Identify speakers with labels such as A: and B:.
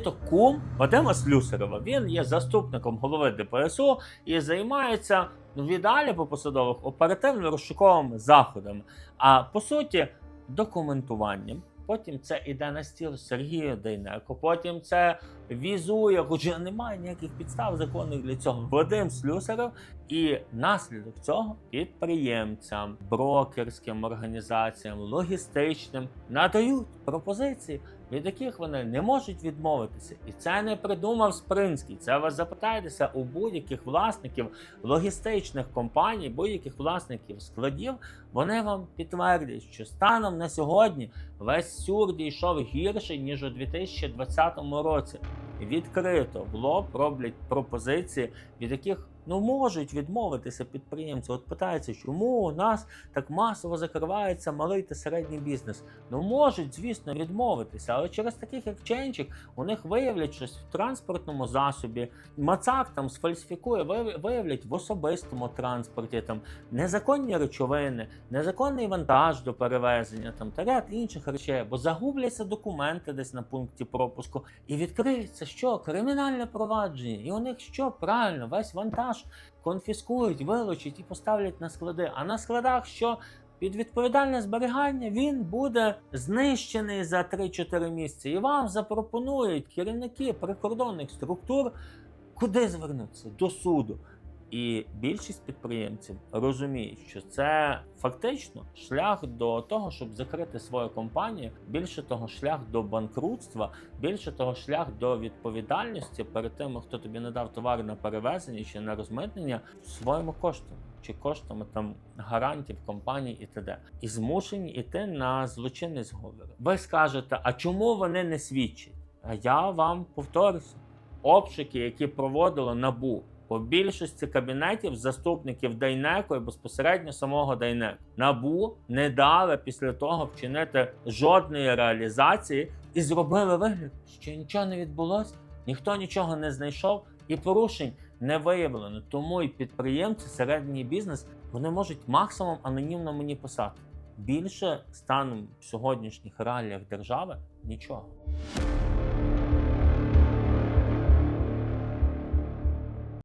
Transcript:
A: Кум Вадима Слюсарова. Він є заступником голови ДПСУ і займається ну, в ідеалі по посадових оперативно-розшуковими заходами. А по суті, документуванням. Потім це іде на стіл Сергія Дейнеко, потім це візує, хоча немає ніяких підстав законних для цього. Вадим Слюсаров і наслідок цього підприємцям, брокерським організаціям, логістичним надають пропозиції, від яких вони не можуть відмовитися. І це не придумав Спринський. Це ви запитаєтеся у будь-яких власників логістичних компаній, будь-яких власників складів. Вони вам підтвердять, що станом на сьогодні весь сюр дійшов гірше ніж у 2020 році. Відкрито в лоб роблять пропозиції, від яких ну можуть відмовитися підприємці. От питаються, чому у нас так масово закривається малий та середній бізнес. Ну можуть, звісно, відмовитися, але через таких як у них виявлять щось в транспортному засобі. Мацак там сфальсифікує, вияв- виявлять в особистому транспорті там незаконні речовини, незаконний вантаж до перевезення там та ряд інших речей, бо загубляться документи десь на пункті пропуску, і відкриється що кримінальне провадження. І у них що правильно, весь вантаж конфіскують, вилучать і поставлять на склади. А на складах що? Під відповідальне зберігання він буде знищений за 3-4 місяці. І вам запропонують керівники прикордонних структур, куди звернутися? До суду. І більшість підприємців розуміють, що це фактично шлях до того, щоб закрити свою компанію. Більше того, шлях до банкрутства, більше того, шлях до відповідальності перед тим, хто тобі не дав товари на перевезення чи на розмитнення своїми коштами чи коштами там гарантів компаній і т.д. І змушені йти на злочинний зговір. Ви скажете, а чому вони не свідчать? А я вам повторюся: обшуки, які проводило набу. По більшості кабінетів заступників Дайнеко і безпосередньо самого Дайнеко набу не дали після того вчинити жодної реалізації і зробили вигляд, що нічого не відбулося, ніхто нічого не знайшов і порушень не виявлено. Тому і підприємці, середній бізнес, вони можуть максимум анонімно мені писати. Більше станом в сьогоднішніх реаліях держави нічого.